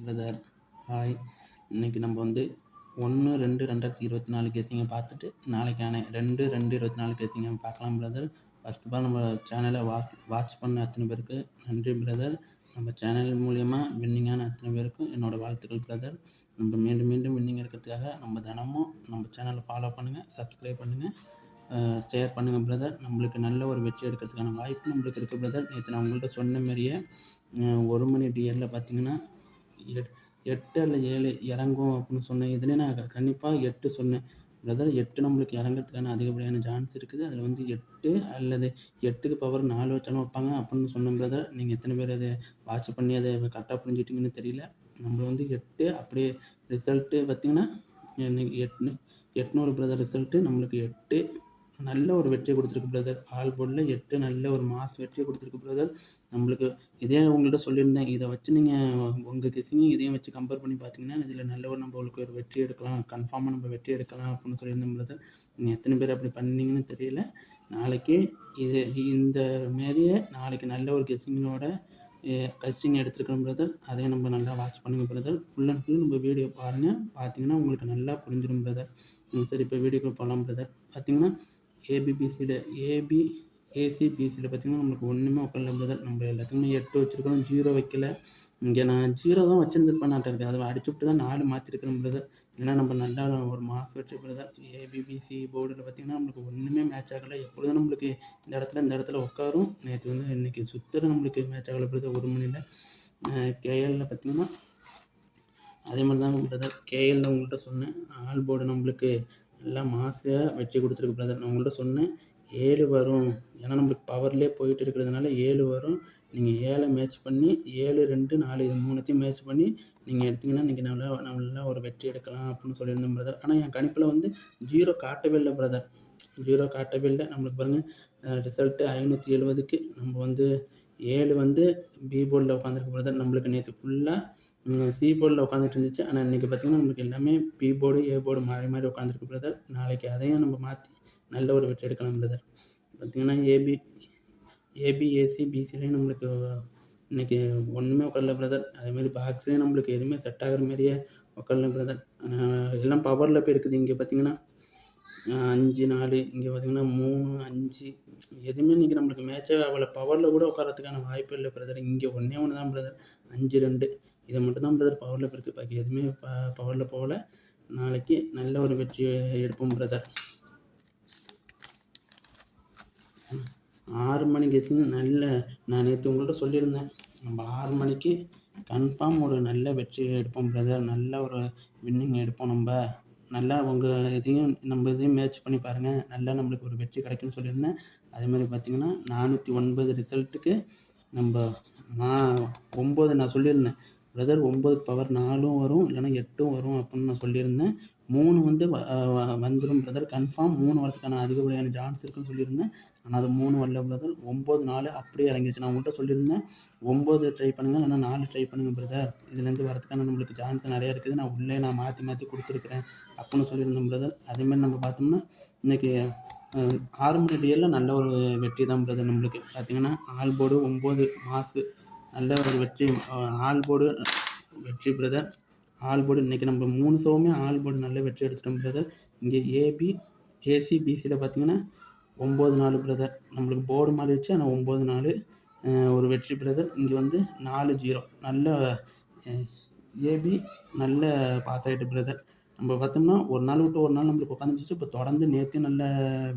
Brother hi இன்னைக்கு நம்ம வந்து ஒன்று ரெண்டு ரெண்டாயிரத்தி இருபத்தி நாலு கேசிங்க பார்த்துட்டு நாளைக்கான ரெண்டு ரெண்டு இருபத்தி நாலு கேசிங்க பார்க்கலாம் பிரதர் ஃபஸ்ட் ஆஃப் ஆல் நம்ம சேனலை வாட்ச் வாட்ச் பண்ண அத்தனை பேருக்கு நன்றி பிரதர் நம்ம சேனல் மூலியமாக வின்னிங்கான அத்தனை பேருக்கும் என்னோடய வாழ்த்துக்கள் பிரதர் நம்ம மீண்டும் மீண்டும் வின்னிங் இருக்கிறதுக்காக நம்ம தினமும் நம்ம சேனலை ஃபாலோ பண்ணுங்கள் சப்ஸ்கிரைப் பண்ணுங்கள் ஷேர் பண்ணுங்கள் பிரதர் நம்மளுக்கு நல்ல ஒரு வெற்றி எடுக்கிறதுக்கான வாய்ப்பு நம்மளுக்கு இருக்குது பிரதர் நேற்று நான் உங்கள்கிட்ட சொன்ன மாதிரியே ஒரு மணி டியரில் பார்த்தீங்கன்னா எட்டு அல்ல ஏழு இறங்கும் அப்படின்னு சொன்னேன். இதுலேயே நான் கண்டிப்பாக எட்டு சொன்னேன். பிரதர் எட்டு நம்மளுக்கு இறங்கிறதுக்கான அதிகப்படியான சான்ஸ் இருக்குது. அதில் வந்து எட்டு அல்லது எட்டுக்கு பவர் நாலு வச்சாலும் வைப்பாங்க அப்படின்னு சொன்னேன் பிரதர். நீங்கள் எத்தனை பேர் அதை வாட்ச் பண்ணி அதை கரெக்டாக புரிஞ்சுக்கிட்டீங்கன்னு தெரியல. நம்ம வந்து எட்டு அப்படியே ரிசல்ட்டு பார்த்தீங்கன்னா இன்னைக்கு எட்நூறு பிரதர் ரிசல்ட்டு நம்மளுக்கு எட்டு நல்ல ஒரு வெற்றியை கொடுத்துருக்கு பிரதர் ஆல் போர்டில் எட்டு நல்ல ஒரு மாஸ் வெற்றியை கொடுத்துருக்கு பிரதர் நம்மளுக்கு இதே உங்கள்கிட்ட சொல்லியிருந்தேன். இதை வச்சு நீங்கள் உங்கள் கிசிங்கையும் இதையும் வச்சு கம்பேர் பண்ணி பார்த்தீங்கன்னா இதில் நல்ல ஒரு நம்மளுக்கு ஒரு வெற்றி எடுக்கலாம். கன்ஃபார்மாக நம்ம வெற்றி எடுக்கலாம் அப்படின்னு சொல்லியிருந்தேன் பிரதர் நீங்கள் எத்தனை பேர் அப்படி பண்ணீங்கன்னு தெரியல. நாளைக்கு இது இந்த மாரியே நாளைக்கு நல்ல ஒரு கெஸ்ஸிங்கோட கஸ்டிங் எடுத்துருக்கோம் பிரதர் அதையும் நம்ம நல்லா வாட்ச் பண்ணுங்க பிரதர் ஃபுல் அண்ட் ஃபுல் நம்ம வீடியோ பாருங்கள் பார்த்தீங்கன்னா உங்களுக்கு நல்லா புரிஞ்சிடும் பிரதர் சரி இப்போ வீடியோக்கு போகலாம் பிரதர் பார்த்தீங்கன்னா ஏபிபிசியில் ஏபி ஏசிபிசியில் பார்த்தீங்கன்னா நம்மளுக்கு ஒன்றுமே உட்காரல பிரதர் நம்ம எல்லாத்துக்குமே எட்டு வச்சுருக்கோம் ஜீரோ வைக்கல. இங்கே நான் ஜீரோ தான் வச்சுருந்துருப்பேன் நாட்டம் இருக்குது அதை அடிச்சு விட்டு தான் நாலு மாற்றிருக்கணும் பிரதர் இல்லைன்னா நம்ம நல்லா ஒரு மாஸ் வெற்றி பிரதர் ஏபிபிசி போர்டில் பார்த்தீங்கன்னா நம்மளுக்கு ஒன்றுமே மேட்ச் ஆகலை. எப்பொழுதும் நம்மளுக்கு இந்த இடத்துல இந்த இடத்துல உட்காரும். நேற்று வந்து இன்றைக்கி சுத்தர நம்மளுக்கு மேட்ச் ஆகலை பிரதர் ஒரு மணியில் கேஎல்ல பார்த்தீங்கன்னா அதே மாதிரி தான் பிரதர் கேஎல்ல உங்கள்கிட்ட சொன்னேன். ஆல் போர்டு நம்மளுக்கு நல்லா மாசாக வெற்றி கொடுத்துருக்கு பிரதர் நான் உங்கள்கிட்ட சொன்னேன் ஏழு வரும். ஏன்னா நம்மளுக்கு பவர்லேயே போயிட்டு இருக்கிறதுனால ஏழு வரும். நீங்கள் ஏழை மேட்ச் பண்ணி ஏழு ரெண்டு நாலு இது மூணுத்தையும் மேட்ச் பண்ணி நீங்கள் எடுத்தீங்கன்னா இன்றைக்கி நல்லா நல்லா ஒரு வெற்றி எடுக்கலாம் அப்படின்னு சொல்லியிருந்தேன் பிரதர் ஆனால் என் கணிப்பில் வந்து ஜீரோ காட்டவே இல்லை பிரதர் ஜீரோ காட்டவே இல்லை. நம்மளுக்கு பாருங்கள் ரிசல்ட்டு ஐநூற்றி எழுபதுக்கு நம்ம வந்து ஏழு வந்து பி போர்டில் உட்காந்துருக்கு பிரதர் நம்மளுக்கு நேற்று ஃபுல்லாக சி போர்டில் உட்காந்துட்டு இருந்துச்சு. ஆனால் இன்றைக்கி பார்த்தீங்கன்னா நம்மளுக்கு எல்லாமே பி போர்டு ஏ போர்டு மாறி மாறி உட்காந்துருக்கு பிரதர் நாளைக்கு அதையும் நம்ம மாற்றி நல்ல ஒரு வெற்றி எடுக்கலாம் பிரதர் பார்த்திங்கன்னா ஏபி ஏபி ஏசி பிசிலையும் நம்மளுக்கு இன்றைக்கி ஒன்றுமே உட்காரல பிரதர் அதேமாதிரி பாக்ஸ்லேயும் நம்மளுக்கு எதுவுமே செட் ஆகிற மாதிரியே உட்காரல பிரதர் எல்லாம் பவரில் போய் இருக்குது. இங்கே பார்த்தீங்கன்னா அஞ்சு நாலு இங்கே பார்த்தீங்கன்னா மூணு அஞ்சு எதுவுமே இன்றைக்கி நம்மளுக்கு மேட்சாக ஆகலை. பவரில் கூட உட்காரத்துக்கான வாய்ப்பு இல்லை பிரதர் இங்கே ஒன்றே ஒன்று தான் பிரதர் அஞ்சு ரெண்டு. இதை மட்டும் தான் பிரதர் பவரில் இருக்குது பாக்கி எதுவுமே ப பவரில் போகல. நாளைக்கு நல்ல ஒரு வெற்றி எடுப்போம் பிரதர் ஆறு மணிக்கு நல்ல நான் நேற்று உங்கள்கிட்ட சொல்லியிருந்தேன். நம்ம ஆறு மணிக்கு கன்ஃபார்ம் ஒரு நல்ல வெற்றி எடுப்போம் பிரதர் நல்ல ஒரு வின்னிங் எடுப்போம் நம்ம. நல்லா உங்கள் இதையும் நம்ம இதையும் மேட்ச் பண்ணி பாருங்கள் நல்லா நம்மளுக்கு ஒரு வெற்றி கிடைக்கும்னு சொல்லியிருந்தேன். அதே மாதிரி பார்த்தீங்கன்னா நானூற்றி ஒன்பது ரிசல்ட்டுக்கு நம்ம நான் ஒம்பது நான் சொல்லியிருந்தேன். பிரதர் ஒம்பது பவர் நாலும் வரும் இல்லைன்னா எட்டும் வரும் அப்படின்னு நான் சொல்லியிருந்தேன். மூணு வந்து வ- வந்துடும் பிரதர் கன்ஃபார்ம் மூணு வரதுக்கான அதிகப்படியான சான்ஸ் இருக்குன்னு சொல்லியிருந்தேன். ஆனால் அது மூணு வரல பிரதர் ஒம்பது நாலு அப்படியே இறங்கிடுச்சு நான் உங்கள்கிட்ட சொல்லியிருந்தேன். ஒம்பது ட்ரை பண்ணுங்கள் இல்லைன்னா நாலு ட்ரை பண்ணுங்கள் பிரதர் இதுலேருந்து வரதுக்கான நம்மளுக்கு சான்ஸ் நிறையா இருக்குது. நான் உள்ளே நான் மாற்றி மாற்றி கொடுத்துருக்குறேன் அப்படின்னு சொல்லியிருந்தேன் பிரதர் அதேமாதிரி நம்ம பார்த்தோம்னா இன்றைக்கி ஆறு மணி நல்ல ஒரு வெற்றி தான் பிரதர் நம்மளுக்கு. பார்த்திங்கன்னா ஆல் போர்டு ஒம்பது மாசு நல்ல ஒரு வெற்றி ஆல் போர்டு வெற்றி பிரதர் ஆல் போர்டு இன்றைக்கி நம்ம மூணு ஷோவுமே ஆல் போர்டு நல்ல வெற்றி எடுத்துட்டோம் பிரதர். இங்கே ஏபி ஏசி பிசியில் பார்த்தீங்கன்னா ஒம்பது நாலு பிரதர். நம்மளுக்கு போர்டு மாறிடுச்சு ஆனால் ஒம்பது நாலு ஒரு வெற்றி பிரதர். இங்கே வந்து நாலு ஜீரோ நல்ல ஏபி நல்ல பாஸ் ஆகிட்டு பிரதர். நம்ம பார்த்தோம்னா ஒரு நாள் விட்டு ஒரு நாள் நம்மளுக்கு உட்காந்துச்சு இப்போ தொடர்ந்து நேற்று நல்ல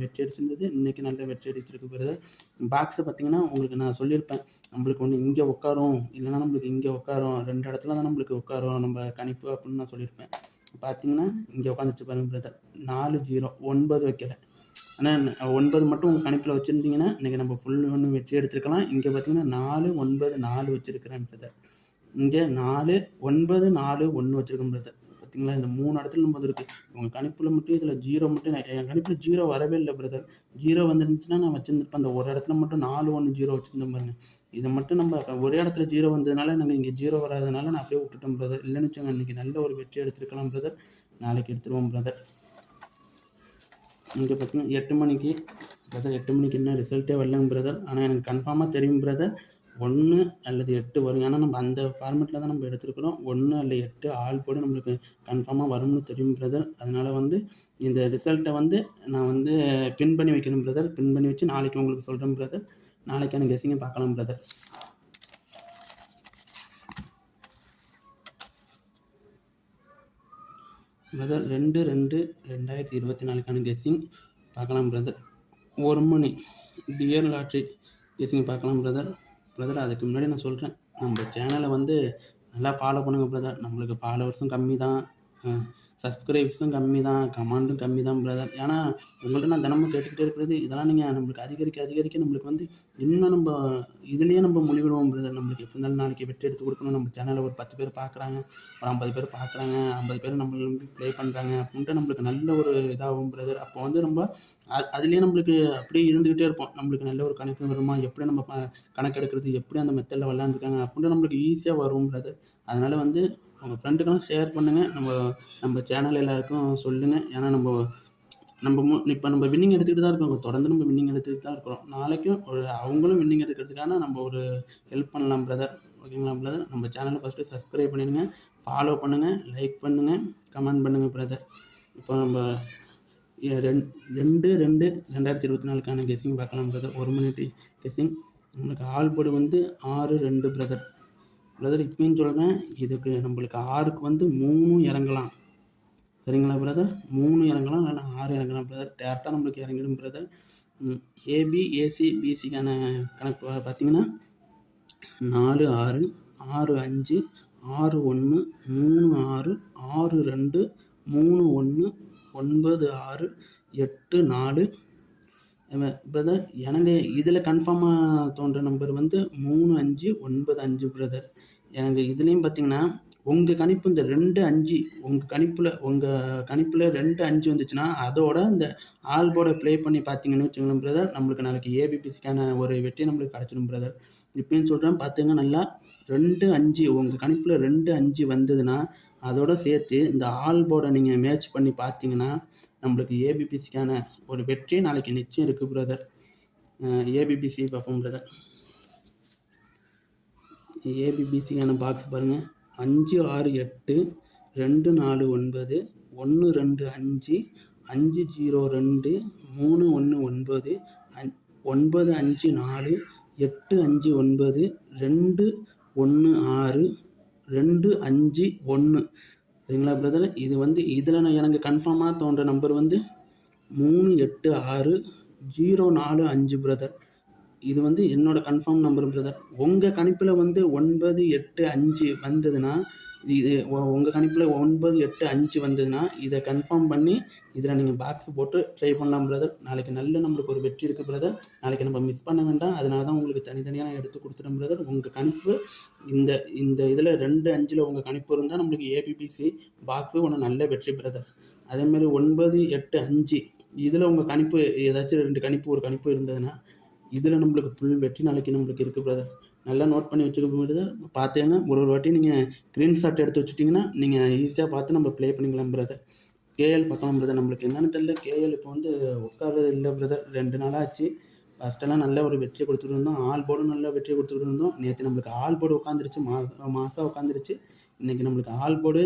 வெற்றி அடிச்சிருந்தது இன்றைக்கி நல்ல வெற்றி அடிச்சிருக்கு பிரதர் பாக்ஸை பார்த்தீங்கன்னா உங்களுக்கு நான் சொல்லியிருப்பேன். நம்மளுக்கு ஒன்று இங்கே உட்காரும் இல்லைன்னா நம்மளுக்கு இங்கே உட்காரும் ரெண்டு இடத்துல தான் நம்மளுக்கு உட்காரும் நம்ம கணிப்பு அப்படின்னு நான் சொல்லியிருப்பேன். பார்த்தீங்கன்னா இங்கே உட்காந்துச்சு பாருங்க பிரதர் நாலு ஜீரோ ஒன்பது வைக்கல. ஆனால் ஒன்பது மட்டும் உங்கள் கணிப்பில் வச்சுருந்தீங்கன்னா இன்றைக்கி நம்ம ஃபுல் ஒன்று வெற்றி எடுத்துருக்கலாம். இங்கே பார்த்தீங்கன்னா நாலு ஒன்பது நாலு வச்சுருக்கிறேன் பிரதர் இங்கே நாலு ஒன்பது நாலு ஒன்று வச்சுருக்கேன் பிரதர் பார்த்தீங்களா? இந்த மூணு இடத்துல நம்ம வந்துருக்கு. உங்கள் கணிப்பில் மட்டும் இதில் ஜீரோ மட்டும் என் கணிப்பில் ஜீரோ வரவே இல்லை பிரதர் ஜீரோ வந்துருந்துச்சுன்னா நான் வச்சுருந்துருப்பேன். அந்த ஒரு இடத்துல மட்டும் நாலு ஒன்று ஜீரோ வச்சுருந்தேன் பாருங்க. இதை மட்டும் நம்ம ஒரே இடத்துல ஜீரோ வந்ததுனால நாங்கள் இங்கே ஜீரோ வராதனால நான் அப்படியே விட்டுட்டேன் பிரதர் இல்லைன்னு வச்சோங்க இன்றைக்கி நல்ல ஒரு வெற்றி எடுத்துருக்கலாம் பிரதர் நாளைக்கு எடுத்துருவோம் பிரதர் இங்கே பார்த்தீங்கன்னா எட்டு மணிக்கு பிரதர் எட்டு மணிக்கு என்ன ரிசல்ட்டே வரலங்க பிரதர் ஆனால் எனக்கு கன்ஃபார்மாக தெரியும் பிரதர் ஒன்று அல்லது எட்டு வரும். ஏன்னா நம்ம அந்த ஃபார்மெட்டில் தான் நம்ம எடுத்துருக்குறோம். ஒன்று அல்ல எட்டு ஆல் போடு நம்மளுக்கு கன்ஃபார்மாக வரும்னு தெரியும் பிரதர் அதனால் வந்து இந்த ரிசல்ட்டை வந்து நான் வந்து பின் பண்ணி வைக்கணும் பிரதர் பின் பண்ணி வச்சு நாளைக்கு உங்களுக்கு சொல்கிறேன் பிரதர் நாளைக்கான கெஸிங்கை பார்க்கலாம் பிரதர் பிரதர் ரெண்டு ரெண்டு ரெண்டாயிரத்தி இருபத்தி நாலுக்கான கெஸ்ஸிங் பார்க்கலாம் பிரதர் ஒரு மணி. டியர் லாட்ரி கெஸ்ஸிங் பார்க்கலாம் பிரதர் பிரதர் அதுக்கு முன்னாடி நான் சொல்கிறேன் நம்ம சேனலை வந்து நல்லா ஃபாலோ பண்ணுங்கள் பிரதர் நம்மளுக்கு ஃபாலோவர்ஸும் கம்மி தான் சப்ஸ்கிரைப்ஸும் கம்மி தான் கமாண்டும் கம்மி தான் பிரதர் ஏன்னா உங்கள்கிட்ட நான் தினமும் கேட்டுக்கிட்டே இருக்கிறது இதெல்லாம் நீங்கள் நம்மளுக்கு அதிகரிக்க அதிகரிக்க நம்மளுக்கு வந்து இன்னும் நம்ம இதுலேயே நம்ம முடிவிடுவோம் பிரதர் நம்மளுக்கு எப்போ இருந்தாலும் நாளைக்கு வெற்றி எடுத்து கொடுக்கணும். நம்ம சேனலில் ஒரு பத்து பேர் பார்க்குறாங்க ஒரு ஐம்பது பேர் பார்க்குறாங்க ஐம்பது பேர் நம்மளை நம்பி ப்ளே பண்ணுறாங்க அப்படின்ட்டு நம்மளுக்கு நல்ல ஒரு இதாகும் பிரதர் அப்போ வந்து நம்ம அதுலேயே நம்மளுக்கு அப்படியே இருந்துக்கிட்டே இருப்போம். நம்மளுக்கு நல்ல ஒரு கணக்கு வருமா? எப்படி நம்ம ப கணக்கு எடுக்கிறது எப்படி அந்த மெத்தடில் விளாண்டுருக்காங்க அப்படின்ட்டு நம்மளுக்கு ஈஸியாக வரும் பிரதர் அதனால் வந்து உங்கள் ஃப்ரெண்டுக்கெல்லாம் ஷேர் பண்ணுங்கள் நம்ம நம்ம சேனல் எல்லாருக்கும் சொல்லுங்கள் ஏன்னா நம்ம நம்ம மு இப்போ நம்ம வின்னிங் எடுத்துக்கிட்டு தான் இருக்கோம் தொடர்ந்து நம்ம வின்னிங் எடுத்துக்கிட்டு தான் இருக்கிறோம். நாளைக்கும் ஒரு அவங்களும் வின்னிங் எடுக்கிறதுக்கான நம்ம ஒரு ஹெல்ப் பண்ணலாம் பிரதர் ஓகேங்களா பிரதர் நம்ம சேனலை ஃபஸ்ட்டு சப்ஸ்கிரைப் பண்ணிடுங்க. ஃபாலோ பண்ணுங்கள் லைக் பண்ணுங்கள் கமெண்ட் பண்ணுங்கள் பிரதர் இப்போ நம்ம ரெண்டு ரெண் ரெண்டு ரெண்டு ரெண்டாயிரத்தி இருபத்தி நாலுக்கான கெஸ்ஸிங் பார்க்கலாம் பிரதர் ஒரு மினிட் கெஸ்ஸிங் நம்மளுக்கு ஆல்படு வந்து ஆறு ரெண்டு பிரதர் பிரதர் இப்பயும் சொல்கிறேன் இதுக்கு நம்மளுக்கு ஆறுக்கு வந்து மூணும் இறங்கலாம். சரிங்களா பிரதர்? மூணு இறங்கலாம் இல்லைன்னா ஆறு இறங்கலாம் பிரதர். டேரெக்டாக நம்மளுக்கு இறங்கிடும் பிரதர். ஏபி ஏசி பிசிக்கான கணக்கு பார்த்தீங்கன்னா நாலு ஆறு ஆறு அஞ்சு ஆறு ஒன்று மூணு ஆறு ஆறு ரெண்டு மூணு ஒன்று ஒன்பது ஆறு எட்டு நாலு பிரதர் எனக்கு இதில் கன்ஃபார்மாக தோன்ற நம்பர் வந்து மூணு அஞ்சு ஒன்பது அஞ்சு பிரதர் எனக்கு இதுலேயும் பார்த்தீங்கன்னா உங்கள் கணிப்பு இந்த ரெண்டு அஞ்சு உங்கள் கணிப்பில் உங்கள் கணிப்பில் ரெண்டு அஞ்சு வந்துச்சுன்னா அதோட இந்த ஆல்போட ப்ளே பண்ணி பார்த்தீங்கன்னு வச்சுக்கோங்களேன் பிரதர் நம்மளுக்கு நாளைக்கு ஏபிபிசிக்கான ஒரு வெற்றி நம்மளுக்கு கிடச்சிடும் பிரதர் இப்படின்னு சொல்கிறேன் பார்த்துங்க நல்லா ரெண்டு அஞ்சு உங்கள் கணிப்பில் ரெண்டு அஞ்சு வந்ததுன்னா அதோட சேர்த்து இந்த ஆல்போட நீங்கள் மேட்ச் பண்ணி பார்த்தீங்கன்னா நம்மளுக்கு ஏபிபிசிக்கான ஒரு வெற்றி நாளைக்கு நிச்சயம் இருக்குது பிரதர் ஏபிபிசி பார்ப்போம் பிரதர் ஏபிபிசிக்கான பாக்ஸ் பாருங்கள் அஞ்சு ஆறு எட்டு ரெண்டு நாலு ஒன்பது ஒன்று ரெண்டு அஞ்சு அஞ்சு ஜீரோ ரெண்டு மூணு ஒன்று ஒன்பது அஞ் ஒன்பது அஞ்சு நாலு எட்டு அஞ்சு ஒன்பது ரெண்டு ஒன்று ஆறு ரெண்டு அஞ்சு ஒன்று சரிங்களா பிரதர் இது வந்து இதில் நான் எனக்கு கன்ஃபார்மாக தோன்ற நம்பர் வந்து மூணு எட்டு ஆறு ஜீரோ நாலு அஞ்சு பிரதர் இது வந்து என்னோட கன்ஃபார்ம் நம்பர் பிரதர் உங்கள் கணிப்பில் வந்து ஒன்பது எட்டு அஞ்சு வந்ததுன்னா இது உங்கள் கணிப்பில் ஒன்பது எட்டு அஞ்சு வந்ததுன்னா இதை கன்ஃபார்ம் பண்ணி இதில் நீங்கள் பாக்ஸ் போட்டு ட்ரை பண்ணலாம் பிரதர் நாளைக்கு நல்ல நம்மளுக்கு ஒரு வெற்றி இருக்குது பிரதர் நாளைக்கு நம்ம மிஸ் பண்ண வேண்டாம். அதனால தான் உங்களுக்கு தனித்தனியாக நான் எடுத்து கொடுத்துட்டேன் பிரதர் உங்கள் கணிப்பு இந்த இந்த இதில் ரெண்டு அஞ்சில் உங்கள் கணிப்பு இருந்தால் நம்மளுக்கு ஏபிபிசி பாக்ஸு ஒன்று நல்ல வெற்றி பிரதர் அதேமாதிரி ஒன்பது எட்டு அஞ்சு இதில் உங்கள் கணிப்பு ஏதாச்சும் ரெண்டு கணிப்பு ஒரு கணிப்பு இருந்ததுன்னா இதில் நம்மளுக்கு ஃபுல் வெற்றி நாளைக்கு நம்மளுக்கு இருக்குது பிரதர் நல்லா நோட் பண்ணி வச்சுக்க பிரதர் பார்த்தீங்கன்னா ஒரு ஒரு வாட்டி நீங்கள் க்ரீன் ஷாட் எடுத்து வச்சுட்டிங்கன்னா நீங்கள் ஈஸியாக பார்த்து நம்ம ப்ளே பண்ணிக்கலாம் பிரதர் கேஎல் பார்க்கலாம் பிரதர் நம்மளுக்கு என்னென்னு தெரியல. கேஎல் இப்போ வந்து உட்கார்றது இல்லை பிரதர் ரெண்டு நாளாக ஆச்சு. ஃபஸ்ட்டெல்லாம் நல்ல ஒரு வெற்றியை கொடுத்துட்டு இருந்தோம். ஆல் போர்டும் நல்ல வெற்றியை கொடுத்துட்டு இருந்தோம். நேற்று நம்மளுக்கு ஆல் போர்டு உட்காந்துருச்சு மாதம் மாதம் உட்காந்துருச்சு இன்றைக்கி நம்மளுக்கு ஆல் போர்டு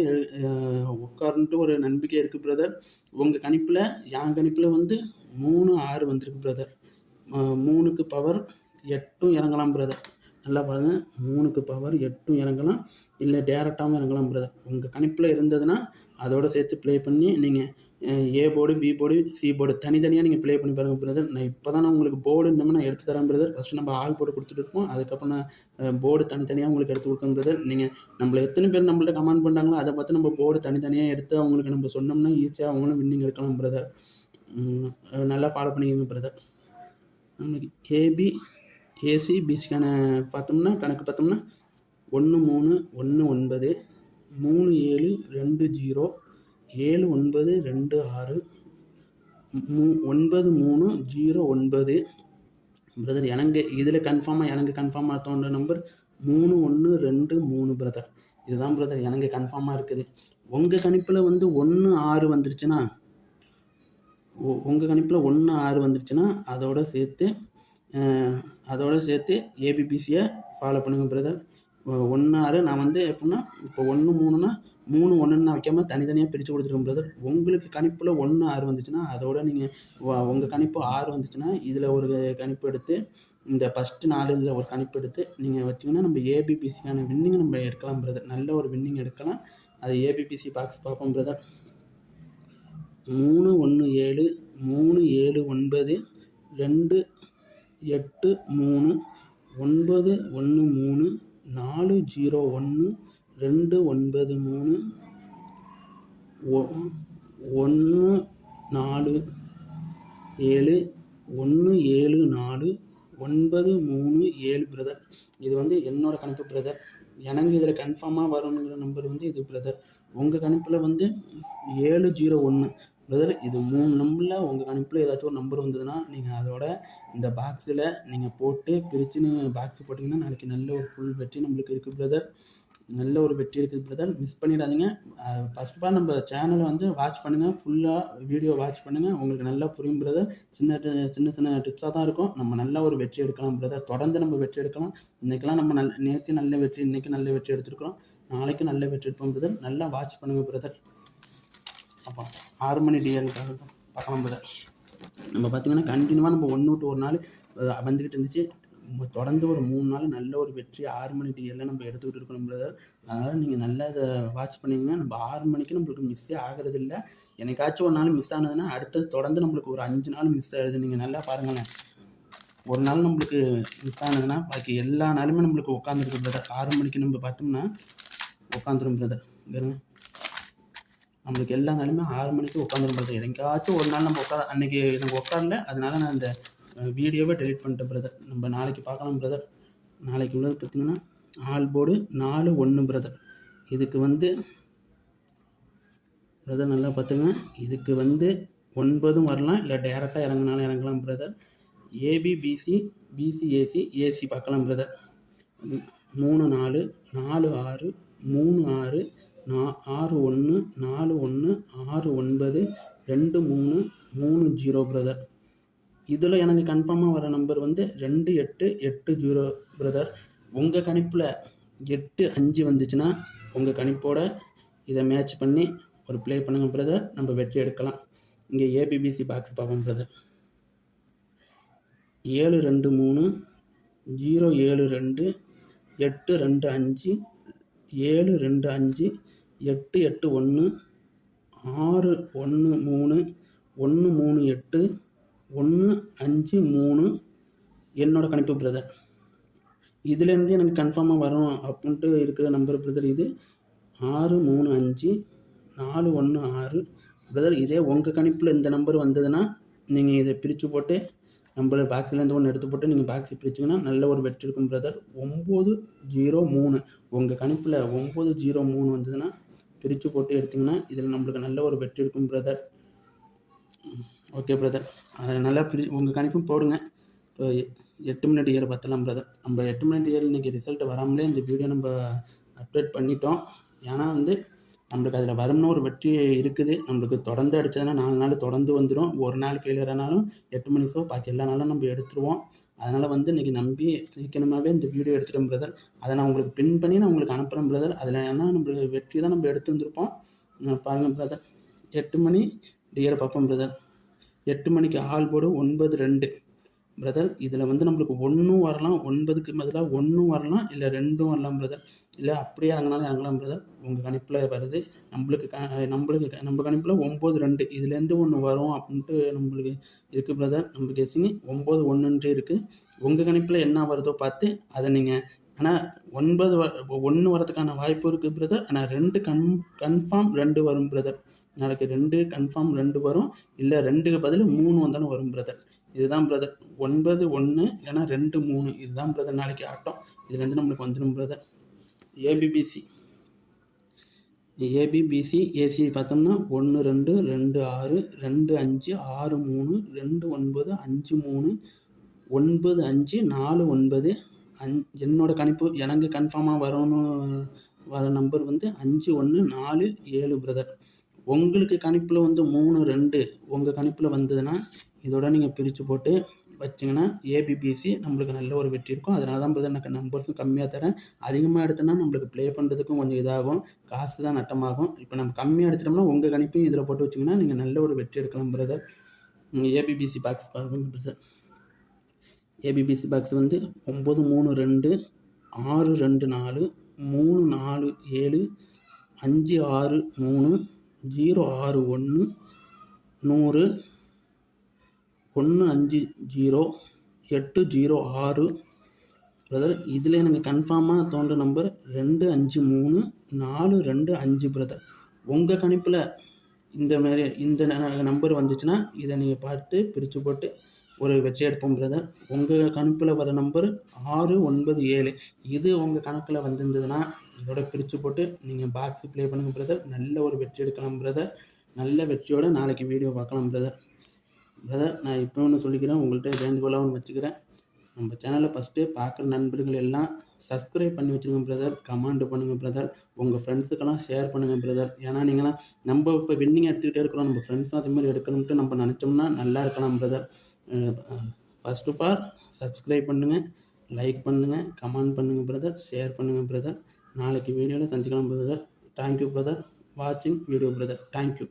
உட்காருன்ட்டு ஒரு நம்பிக்கை இருக்குது பிரதர் உங்கள் கணிப்பில் என் கணிப்பில் வந்து மூணு ஆறு வந்திருக்கு பிரதர் மூணுக்கு பவர் எட்டும் இறங்கலாம் பிரதர் நல்லா பாருங்கள் மூணுக்கு பவர் எட்டும் இறங்கலாம். இல்லை டேரெக்டாகவும் இறங்கலாம் பிரதர் உங்கள் கணிப்பில் இருந்ததுன்னா அதோடு சேர்த்து ப்ளே பண்ணி நீங்கள் A board B board C board தனித்தனியாக நீங்கள் ப்ளே பண்ணி பாருங்கள் பிரதர் நான் இப்போ தான் நான் உங்களுக்கு போர்டு இந்த நான் எடுத்து தரேன் பிரதர் ஃபஸ்ட்டு நம்ம ஆல் போர்டு கொடுத்துட்டு இருக்கோம் அதுக்கப்புறம் நான் போர்டு தனித்தனியாக உங்களுக்கு எடுத்து கொடுக்கணும் பிரதர் நீங்கள் நம்மளை எத்தனை பேர் நம்மள்ட்ட கமெண்ட் பண்ணுறாங்களோ அதை பார்த்து நம்ம போர்டு தனித்தனியாக எடுத்து அவங்களுக்கு நம்ம சொன்னோம்னா ஈஸியாக அவங்களும் வின்னிங் எடுக்கலாம் பிரதர் நல்லா ஃபாலோ பண்ணிக்கோங்க பிரதர் நம்மளுக்கு ஏபி ஏசி பிசிக்கான பார்த்தோம்னா கணக்கு பார்த்தோம்னா ஒன்று மூணு ஒன்று ஒன்பது மூணு ஏழு ரெண்டு ஜீரோ ஏழு ஒன்பது ரெண்டு ஆறு மூ ஒன்பது மூணு ஜீரோ ஒன்பது. பிரதர் எனக்கு இதில் கன்ஃபார்மாக எனக்கு கன்ஃபார்மாக தோன்ற நம்பர் மூணு ஒன்று ரெண்டு மூணு பிரதர் இதுதான் பிரதர் எனக்கு கன்ஃபார்மாக இருக்குது. உங்கள் கணிப்பில் வந்து ஒன்று ஆறு வந்துருச்சுன்னா உங்கள் கணிப்பில் ஒன்று ஆறு வந்துருச்சுன்னா அதோட சேர்த்து அதோடு சேர்த்து ஏபிபிசியை ஃபாலோ பண்ணுங்கள் பிரதர் ஒன்று ஆறு நான் வந்து எப்படின்னா இப்போ ஒன்று மூணுன்னா மூணு ஒன்றுன்னு நான் வைக்காமல் தனித்தனியாக பிரித்து கொடுத்துருக்கேன் பிரதர் உங்களுக்கு கணிப்பில் ஒன்று ஆறு வந்துச்சுன்னா அதோட நீங்கள் உங்கள் கணிப்பு ஆறு வந்துச்சுன்னா இதில் ஒரு கணிப்பு எடுத்து இந்த ஃபஸ்ட்டு நாலு இதில் ஒரு கணிப்பு எடுத்து நீங்கள் வச்சிங்கன்னா நம்ம ஏபிபிசிக்கான வின்னிங் நம்ம எடுக்கலாம் பிரதர் நல்ல ஒரு வின்னிங் எடுக்கலாம். அது ஏபிபிசி பாக்ஸ் பார்ப்போம் பிரதர் மூணு ஒன்று ஏழு மூணு ஏழு ஒன்பது ரெண்டு எட்டு மூணு ஒன்பது ஒன்று மூணு நாலு ஜீரோ ஒன்று ரெண்டு ஒன்பது மூணு ஒ ஒன்று நாலு ஏழு ஒன்று ஏழு நாலு ஒன்பது மூணு ஏழு பிரதர் இது வந்து என்னோடய கணிப்பு பிரதர் எனக்கு இதில் கன்ஃபார்மாக வரணுங்கிற நம்பர் வந்து இது பிரதர் உங்கள் கணிப்பில் வந்து ஏழு ஜீரோ ஒன்று பிரதர் இது மூணு நம்பரில் உங்கள் கணிப்பில் ஏதாச்சும் ஒரு நம்பர் வந்ததுன்னா நீங்கள் அதோட இந்த பாக்ஸில் நீங்கள் போட்டு பிரித்து பாக்ஸ் போட்டிங்கன்னா நாளைக்கு நல்ல ஒரு ஃபுல் வெற்றி நம்மளுக்கு இருக்குது பிரதர் நல்ல ஒரு வெற்றி இருக்குது பிரதர் மிஸ் பண்ணிடாதீங்க. ஃபஸ்ட் ஆஃப் நம்ம சேனலை வந்து வாட்ச் பண்ணுங்கள் ஃபுல்லாக வீடியோ வாட்ச் பண்ணுங்கள் உங்களுக்கு நல்லா புரியும் பிரதர் சின்ன சின்ன சின்ன டிப்ஸாக தான் இருக்கும். நம்ம நல்ல ஒரு வெற்றி எடுக்கலாம் பிரதர் தொடர்ந்து நம்ம வெற்றி எடுக்கலாம். இன்றைக்கெல்லாம் நம்ம நல்ல நேற்று நல்ல வெற்றி இன்றைக்கி நல்ல வெற்றி எடுத்துருக்கிறோம். நாளைக்கு நல்ல வெற்றி எடுப்போம் பிரதர் நல்லா வாட்ச் பண்ணுங்கள் பிரதர் அப்போ ஆறு மணி டிஎல்காக பார்க்கலாம் பிரதர் நம்ம பார்த்திங்கன்னா கண்டினியூவாக நம்ம ஒன்று விட்டு ஒரு நாள் வந்துக்கிட்டு இருந்துச்சு. தொடர்ந்து ஒரு மூணு நாள் நல்ல ஒரு வெற்றி ஆறு மணி டிஎல்ல நம்ம எடுத்துக்கிட்டு இருக்கணும் பிரதர் அதனால் நீங்கள் நல்லா இதை வாட்ச் பண்ணிங்கன்னா நம்ம ஆறு மணிக்கு நம்மளுக்கு மிஸ்ஸே ஆகிறது இல்லை என்னைக்காச்சும் ஒரு நாள் மிஸ் ஆனதுன்னா அடுத்தது தொடர்ந்து நம்மளுக்கு ஒரு அஞ்சு நாள் மிஸ் ஆகுது நீங்கள் நல்லா பாருங்களேன். ஒரு நாள் நம்மளுக்கு மிஸ் ஆனதுன்னா பாக்கி எல்லா நாளுமே நம்மளுக்கு உட்காந்துருக்கு பிரதர் ஆறு மணிக்கு நம்ம பார்த்தோம்னா உட்காந்துரும் பிரதர் இங்கே நம்மளுக்கு எல்லா நாளுமே ஆறு மணிக்கு உட்காந்துரும் பிரதர் என்னைக்காச்சும் ஒரு நாள் நம்ம உட்கார அன்றைக்கி எனக்கு உட்காரல அதனால நான் இந்த வீடியோவை டெலிட் பண்ணிட்டேன் பிரதர் நம்ம நாளைக்கு பார்க்கலாம் பிரதர் நாளைக்கு உள்ளது பார்த்திங்கன்னா ஆல் போர்டு நாலு ஒன்று பிரதர் இதுக்கு வந்து பிரதர் நல்லா பார்த்துங்க இதுக்கு வந்து ஒன்பதும் வரலாம். இல்லை டேரெக்டாக இறங்கினாலும் இறங்கலாம் brother AB BC BCAC AC பார்க்கலாம் பிரதர் மூணு நாலு நாலு ஆறு மூணு ஆறு நா ஆறு ஒன்று நாலு ஒன்று ஆறு ஒன்பது ரெண்டு மூணு மூணு ஜீரோ பிரதர். இதில் எனக்கு கன்ஃபார்மாக வர நம்பர் வந்து ரெண்டு எட்டு எட்டு ஜீரோ பிரதர். உங்கள் கணிப்பில் எட்டு அஞ்சு வந்துச்சுன்னா உங்கள் கணிப்போட இதை மேட்ச் பண்ணி ஒரு ப்ளே பண்ணுங்கள் பிரதர். நம்ம வெற்றி எடுக்கலாம். இங்கே ஏபிபிசி பாக்ஸ் பார்ப்போம் பிரதர். ஏழு ரெண்டு மூணு ஜீரோ ஏழு ரெண்டு எட்டு ரெண்டு அஞ்சு ஏழு ரெண்டு அஞ்சு எட்டு எட்டு ஒன்று ஆறு ஒன்று மூணு ஒன்று மூணு எட்டு ஒன்று அஞ்சு மூணு என்னோடய கணிப்பு பிரதர் இதுலேருந்து எனக்கு கன்ஃபார்மாக வரும் அப்படின்ட்டு இருக்கிற நம்பர் பிரதர் இது. ஆறு மூணு அஞ்சு நாலு ஒன்று ஆறு. பிரதர் இதே உங்கள் கணிப்பில் இந்த நம்பர் வந்ததுன்னா நீங்கள் இதை பிரித்து போட்டு நம்மள பாக்ஸ்லேருந்து ஒன்று எடுத்து போட்டு நீங்கள் பாக்ஸ் பிரிச்சிங்கன்னா நல்ல ஒரு வெற்றி இருக்கும் பிரதர் ஒம்பது ஜீரோ மூணு. உங்கள் கணிப்பில் ஒம்பது ஜீரோ மூணு வந்ததுன்னா பிரித்து போட்டு எடுத்திங்கன்னா இதில் நம்மளுக்கு நல்ல ஒரு வெற்றி இருக்கும் பிரதர் ஓகே பிரதர் அதை நல்லா பிரி உங்கள் கணிப்பும் போடுங்க. இப்போ எட்டு மினிட் இயர் பார்த்தலாம் பிரதர் நம்ம எட்டு மினிட் இயர் இன்றைக்கி ரிசல்ட் வராமலே இந்த வீடியோ நம்ம அப்டேட் பண்ணிட்டோம். ஏன்னா வந்து நம்மளுக்கு அதில் வரும்னு ஒரு வெற்றி இருக்குது. நம்மளுக்கு தொடர்ந்து அடித்ததுன்னா நாலு நாள் தொடர்ந்து வந்துடும் ஒரு நாள் ஃபெயிலியர் ஆனாலும் எட்டு மணி ஷோ பாக்கி எல்லா நாளும் நம்ம எடுத்துருவோம். அதனால் வந்து இன்றைக்கி நம்பி சீக்கிரமாகவே இந்த வீடியோ எடுத்துட்டேன் பிரதர் அதை நான் உங்களுக்கு பின் பண்ணி நான் உங்களுக்கு அனுப்புகிறேன் பிரதர் அதில் ஏன்னா நம்மளுக்கு வெற்றி தான் நம்ம எடுத்து வந்திருப்போம். பாருங்கள் பிரதர் எட்டு மணி டியரை பார்ப்போம் பிரதர் எட்டு மணிக்கு ஆள் போடு ஒன்பது ரெண்டு. பிரதர் இதில் வந்து நம்மளுக்கு ஒன்றும் வரலாம். ஒன்பதுக்கு பதிலாக ஒன்றும் வரலாம். இல்லை ரெண்டும் வரலாம் பிரதர் இல்லை அப்படியே இறங்கினாலும் இறங்கலாம் பிரதர் உங்கள் கணிப்பில் வருது. நம்மளுக்கு க நம்மளுக்கு நம்ம கணிப்பில் ஒம்பது ரெண்டு. இதுலேருந்து ஒன்று வரும் அப்படின்ட்டு நம்மளுக்கு இருக்குது பிரதர் நம்ம கெஸிங்க ஒம்பது ஒன்றுன்றே இருக்குது உங்கள் கணிப்பில் என்ன வருதோ பார்த்து அதை நீங்கள் ஆனால் ஒன்பது வ ஒன்று வரதுக்கான வாய்ப்பு இருக்குது பிரதர் ஆனால் ரெண்டு கன் கன்ஃபார்ம் ரெண்டு வரும் பிரதர் நாளைக்கு ரெண்டு கன்ஃபார்ம் ரெண்டு வரும். இல்லை ரெண்டுக்கு பதில் மூணு வந்தாலும் வரும் பிரதர் இதுதான் பிரதர் ஒன்பது ஒன்று இல்லைனா ரெண்டு மூணு. இதுதான் பிரதர் நாளைக்கு ஆட்டம். இதுலேருந்து நம்மளுக்கு வந்துடும் பிரதர் ஏபிபிசி ஏபிபிசி ஏசி பார்த்தோம்னா ஒன்று ரெண்டு ரெண்டு ஆறு ரெண்டு அஞ்சு ஆறு மூணு ரெண்டு ஒன்பது அஞ்சு மூணு ஒன்பது அஞ்சு நாலு ஒன்பது அஞ் என்னோடய கணிப்பு எனக்கு கன்ஃபார்மாக வரணும் வர நம்பர் வந்து அஞ்சு ஒன்று நாலு ஏழு பிரதர் உங்களுக்கு கணிப்பில் வந்து மூணு ரெண்டு உங்கள் கணிப்பில் வந்ததுன்னா இதோட நீங்கள் பிரித்து போட்டு வச்சிங்கன்னா ஏபிபிசி நம்மளுக்கு நல்ல ஒரு வெற்றி இருக்கும். அதனால தான் பிரதர் எனக்கு நம்பர்ஸும் கம்மியாக தரேன். அதிகமாக எடுத்தோன்னா நம்மளுக்கு ப்ளே பண்ணுறதுக்கும் கொஞ்சம் இதாகும். காசு தான் நட்டமாகும். இப்போ நம்ம கம்மியாக எடுத்துட்டோம்னா உங்கள் கணிப்பையும் இதில் போட்டு வச்சிங்கன்னா நீங்கள் நல்ல ஒரு வெற்றி எடுக்கலாம் பிரதர் ஏபிபிசி பாக்ஸ் பாருங்க பிரதர் ஏபிபிசி பாக்ஸ் வந்து ஒம்பது மூணு ரெண்டு ஆறு ரெண்டு நாலு மூணு நாலு ஏழு அஞ்சு ஆறு மூணு ஜீரோ ஆறு ஒன்று நூறு ஒன்று அஞ்சு ஜீரோ எட்டு ஜீரோ ஆறு. பிரதர் இதில் எனக்கு கன்ஃபார்மாக தோன்ற நம்பர் ரெண்டு அஞ்சு மூணு நாலு ரெண்டு அஞ்சு பிரதர் உங்கள் கணிப்பில் இந்த மாதிரி இந்த நம்பர் வந்துச்சுன்னா இதை நீங்கள் பார்த்து பிரித்து போட்டு ஒரு வெற்றி எடுப்போம் பிரதர் உங்கள் கணிப்பில் வர நம்பர் ஆறு ஒன்பது ஏழு. இது உங்கள் கணக்கில் வந்திருந்ததுன்னா இதோட பிரித்து போட்டு நீங்கள் பாக்ஸ் ப்ளே பண்ணுங்கள் பிரதர் நல்ல ஒரு வெற்றி எடுக்கலாம் பிரதர் நல்ல வெற்றியோடு நாளைக்கு வீடியோ பார்க்கலாம் பிரதர் பிரதர் நான் இப்போ ஒன்று சொல்லிக்கிறேன். உங்கள்கிட்ட வேண்டுகோளாக ஒன்று வச்சுக்கிறேன். நம்ம சேனலை ஃபஸ்ட்டு பார்க்குற நண்பர்கள் எல்லாம் சப்ஸ்கிரைப் பண்ணி வச்சுருங்க பிரதர் கமெண்ட் பண்ணுங்கள் பிரதர் உங்கள் ஃப்ரெண்ட்ஸுக்கெல்லாம் ஷேர் பண்ணுங்கள் பிரதர் ஏன்னா நீங்களாம் நம்ம இப்போ வின்னிங் எடுத்துக்கிட்டே இருக்கிறோம். நம்ம ஃப்ரெண்ட்ஸும் அதே மாதிரி எடுக்கணும்ட்டு நம்ம நினச்சோம்னா நல்லா இருக்கலாம் brother first of all subscribe பண்ணுங்கள் லைக் பண்ணுங்கள் கமெண்ட் பண்ணுங்கள் பிரதர் ஷேர் பண்ணுங்கள் பிரதர் நாளைக்கு வீடியோவில் சந்திக்கலாம் பிரதர் தேங்க்யூ பிரதர் வாட்சிங் வீடியோ பிரதர் தேங்க்யூ